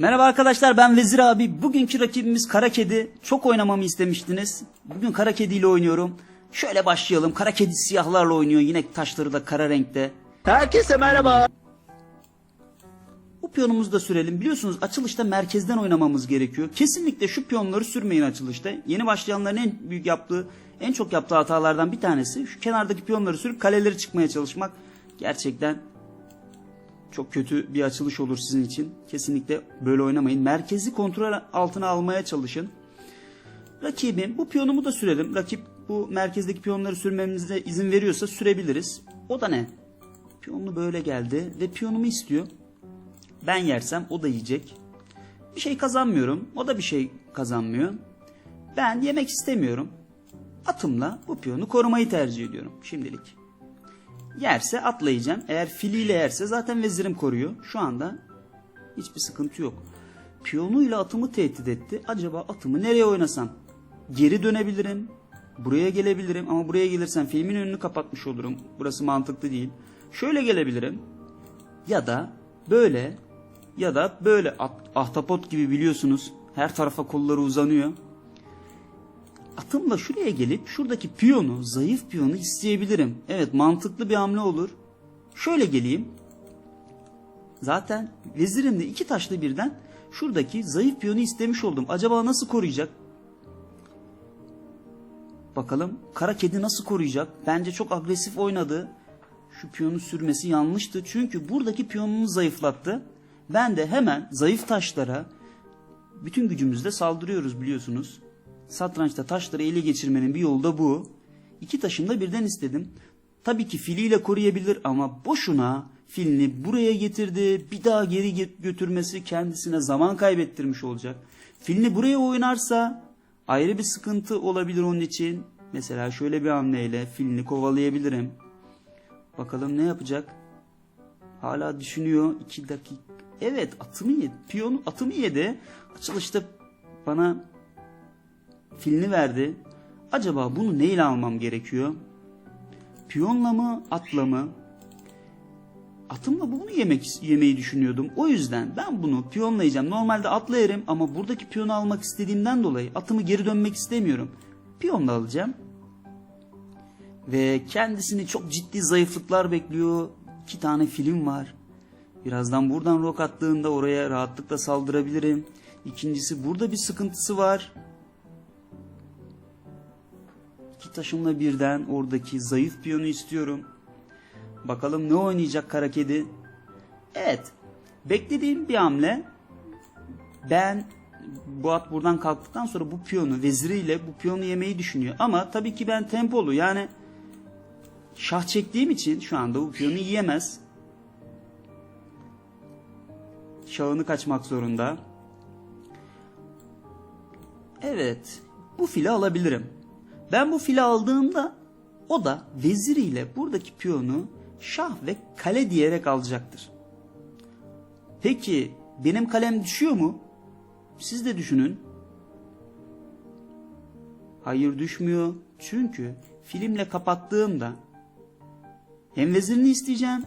Merhaba arkadaşlar ben Vezir abi. Bugünkü rakibimiz Kara Kedi. Çok oynamamı istemiştiniz. Bugün Kara Kedi ile oynuyorum. Şöyle başlayalım. Kara Kedi siyahlarla oynuyor. Yine taşları da kara renkte. Herkese merhaba. Bu piyonumuzu da sürelim. Biliyorsunuz açılışta merkezden oynamamız gerekiyor. Kesinlikle şu piyonları sürmeyin açılışta. Yeni başlayanların en büyük yaptığı, en çok yaptığı hatalardan bir tanesi şu kenardaki piyonları sürüp kaleleri çıkmaya çalışmak. Gerçekten çok kötü bir açılış olur sizin için. Kesinlikle böyle oynamayın. Merkezi kontrol altına almaya çalışın. Rakibim bu piyonumu da sürelim. Rakip bu merkezdeki piyonları sürmemize izin veriyorsa sürebiliriz. O da ne? Piyonlu böyle geldi ve piyonumu istiyor. Ben yersem o da yiyecek. Bir şey kazanmıyorum. O da bir şey kazanmıyor. Ben yemek istemiyorum. Atımla bu piyonu korumayı tercih ediyorum şimdilik. Yerse atlayacağım. Eğer filiyle yerse zaten vezirim koruyor. Şu anda hiçbir sıkıntı yok. Piyonuyla atımı tehdit etti. Acaba atımı nereye oynasam? Geri dönebilirim. Buraya gelebilirim ama buraya gelirsem filmin önünü kapatmış olurum. Burası mantıklı değil. Şöyle gelebilirim. Ya da böyle ya da böyle At- ahtapot gibi biliyorsunuz. Her tarafa kolları uzanıyor. Atımla şuraya gelip şuradaki piyonu, zayıf piyonu isteyebilirim. Evet mantıklı bir hamle olur. Şöyle geleyim. Zaten vezirimde iki taşlı birden şuradaki zayıf piyonu istemiş oldum. Acaba nasıl koruyacak? Bakalım kara kedi nasıl koruyacak? Bence çok agresif oynadı. Şu piyonu sürmesi yanlıştı. Çünkü buradaki piyonunu zayıflattı. Ben de hemen zayıf taşlara bütün gücümüzle saldırıyoruz biliyorsunuz. Satrançta taşları ele geçirmenin bir yolu da bu. İki taşını da birden istedim. Tabii ki filiyle koruyabilir ama boşuna filini buraya getirdi. Bir daha geri ge- götürmesi kendisine zaman kaybettirmiş olacak. Filini buraya oynarsa ayrı bir sıkıntı olabilir onun için. Mesela şöyle bir hamleyle filini kovalayabilirim. Bakalım ne yapacak? Hala düşünüyor. iki dakika. Evet atımı yedi. Piyonu atımı yedi. Açılışta bana filini verdi. Acaba bunu neyle almam gerekiyor? Piyonla mı atla mı? Atımla bunu yemek yemeyi düşünüyordum. O yüzden ben bunu piyonlayacağım. Normalde atla yerim ama buradaki piyonu almak istediğimden dolayı atımı geri dönmek istemiyorum. Piyonla alacağım. Ve kendisini çok ciddi zayıflıklar bekliyor. İki tane film var. Birazdan buradan rok attığında oraya rahatlıkla saldırabilirim. İkincisi burada bir sıkıntısı var. İki taşımla birden oradaki zayıf piyonu istiyorum. Bakalım ne oynayacak kara kedi. Evet. Beklediğim bir hamle. Ben bu at buradan kalktıktan sonra bu piyonu veziriyle bu piyonu yemeyi düşünüyor. Ama tabii ki ben tempolu yani şah çektiğim için şu anda bu piyonu yiyemez. Şahını kaçmak zorunda. Evet. Bu fili alabilirim. Ben bu fili aldığımda o da veziriyle buradaki piyonu şah ve kale diyerek alacaktır. Peki benim kalem düşüyor mu? Siz de düşünün. Hayır düşmüyor. Çünkü filmle kapattığımda hem vezirini isteyeceğim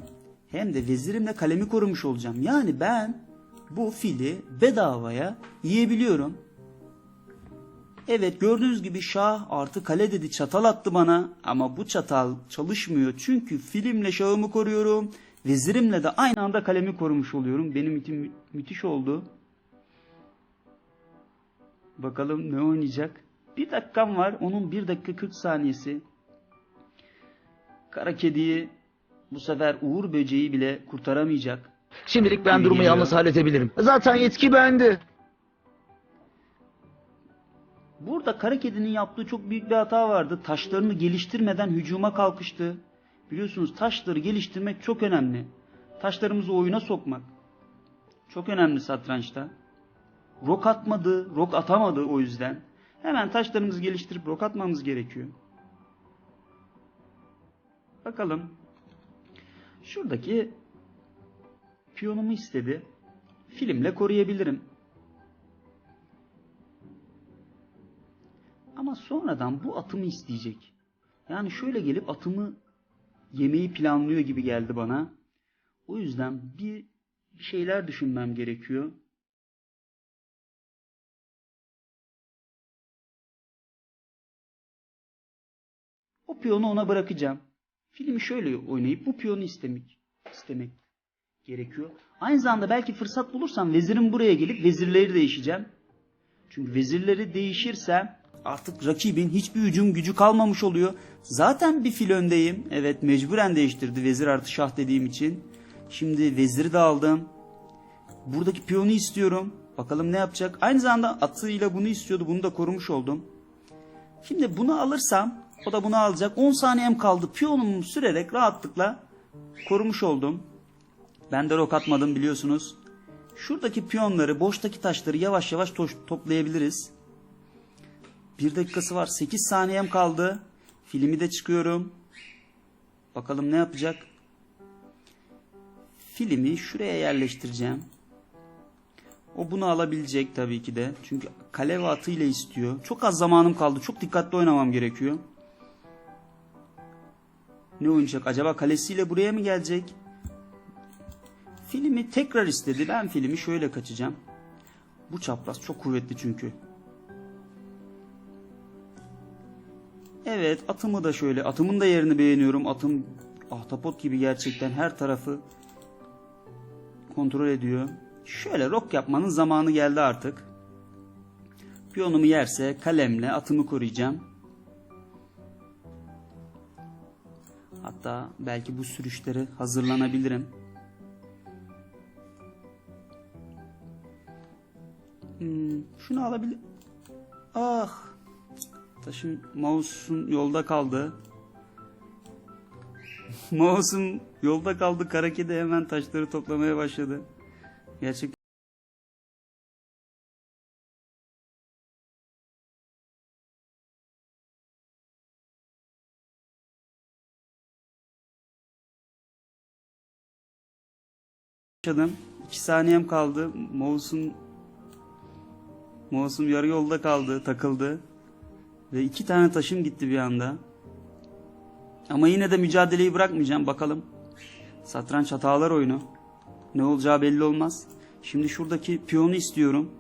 hem de vezirimle kalemi korumuş olacağım. Yani ben bu fili bedavaya yiyebiliyorum. Evet gördüğünüz gibi şah artı kale dedi çatal attı bana ama bu çatal çalışmıyor çünkü filmle şahımı koruyorum. Vezirimle de aynı anda kalemi korumuş oluyorum. Benim için mü- müthiş oldu. Bakalım ne oynayacak. Bir dakikam var. Onun bir dakika 40 saniyesi. Kara kediyi bu sefer Uğur böceği bile kurtaramayacak. Şimdilik ben durumu geliyor. yalnız halledebilirim. Zaten yetki bende. Burada kara kedinin yaptığı çok büyük bir hata vardı. Taşlarını geliştirmeden hücuma kalkıştı. Biliyorsunuz taşları geliştirmek çok önemli. Taşlarımızı oyuna sokmak. Çok önemli satrançta. Rok atmadı, rok atamadı o yüzden. Hemen taşlarımızı geliştirip rok atmamız gerekiyor. Bakalım. Şuradaki piyonumu istedi. Filmle koruyabilirim. Ama sonradan bu atımı isteyecek. Yani şöyle gelip atımı yemeği planlıyor gibi geldi bana. O yüzden bir şeyler düşünmem gerekiyor. O piyonu ona bırakacağım. Filmi şöyle oynayıp bu piyonu istemek istemek gerekiyor. Aynı zamanda belki fırsat bulursam vezirim buraya gelip vezirleri değişeceğim. Çünkü vezirleri değişirse artık rakibin hiçbir hücum gücü kalmamış oluyor. Zaten bir fil öndeyim. Evet mecburen değiştirdi vezir artı şah dediğim için. Şimdi veziri de aldım. Buradaki piyonu istiyorum. Bakalım ne yapacak. Aynı zamanda atıyla bunu istiyordu. Bunu da korumuş oldum. Şimdi bunu alırsam o da bunu alacak. 10 saniyem kaldı. Piyonumu sürerek rahatlıkla korumuş oldum. Ben de rok atmadım biliyorsunuz. Şuradaki piyonları, boştaki taşları yavaş yavaş to- toplayabiliriz. Bir dakikası var. 8 saniyem kaldı. Filmi de çıkıyorum. Bakalım ne yapacak. Filmi şuraya yerleştireceğim. O bunu alabilecek tabii ki de. Çünkü kale ve atıyla istiyor. Çok az zamanım kaldı. Çok dikkatli oynamam gerekiyor. Ne oynayacak? Acaba kalesiyle buraya mı gelecek? Filmi tekrar istedi. Ben filmi şöyle kaçacağım. Bu çapraz çok kuvvetli çünkü. Evet atımı da şöyle. Atımın da yerini beğeniyorum. Atım ahtapot gibi gerçekten her tarafı kontrol ediyor. Şöyle rok yapmanın zamanı geldi artık. Piyonumu yerse kalemle atımı koruyacağım. Hatta belki bu sürüşlere hazırlanabilirim. Hmm, şunu alabilir. Ah. Taşım mouse'un yolda kaldı. mouse'un yolda kaldı. Kara kedi hemen taşları toplamaya başladı. Gerçekten yaşadım. 2 saniyem kaldı. Mouse'un Mouse'um yarı yolda kaldı, takıldı. Ve iki tane taşım gitti bir anda. Ama yine de mücadeleyi bırakmayacağım. Bakalım. Satranç hatalar oyunu. Ne olacağı belli olmaz. Şimdi şuradaki piyonu istiyorum.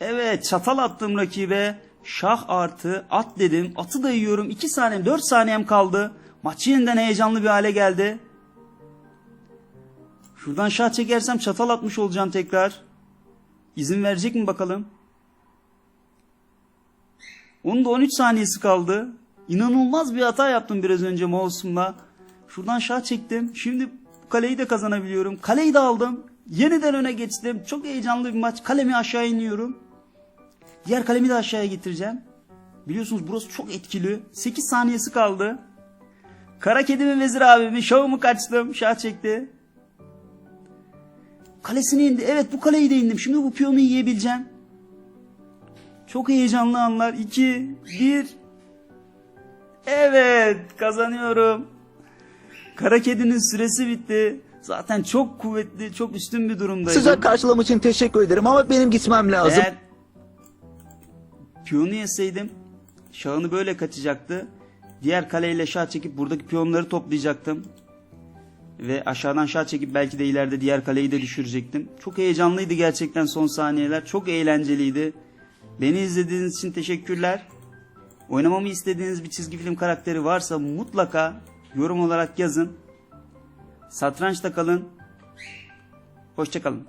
Evet çatal attım rakibe. Şah artı at dedim. Atı da yiyorum. 2 saniye 4 saniyem kaldı. Maç yeniden heyecanlı bir hale geldi. Şuradan şah çekersem çatal atmış olacağım tekrar. İzin verecek mi bakalım? Onun da 13 saniyesi kaldı. İnanılmaz bir hata yaptım biraz önce mouse'umla. Şuradan şah çektim. Şimdi kaleyi de kazanabiliyorum. Kaleyi de aldım. Yeniden öne geçtim. Çok heyecanlı bir maç. Kalemi aşağı iniyorum. Diğer kalemi de aşağıya getireceğim. Biliyorsunuz burası çok etkili. 8 saniyesi kaldı. Kara kedimin vezir abimin şovumu kaçtım. Şah çekti. Kalesine indi. Evet bu kaleyi de indim. Şimdi bu piyonu yiyebileceğim. Çok heyecanlı anlar. 2, 1. Evet kazanıyorum. Kara kedinin süresi bitti. Zaten çok kuvvetli, çok üstün bir durumdaydım. Sıcak karşılam için teşekkür ederim ama benim gitmem lazım. Eğer piyonu yeseydim şahını böyle kaçacaktı. Diğer kaleyle şah çekip buradaki piyonları toplayacaktım. Ve aşağıdan şah çekip belki de ileride diğer kaleyi de düşürecektim. Çok heyecanlıydı gerçekten son saniyeler. Çok eğlenceliydi. Beni izlediğiniz için teşekkürler. Oynamamı istediğiniz bir çizgi film karakteri varsa mutlaka yorum olarak yazın. Satrançta kalın. Hoşçakalın.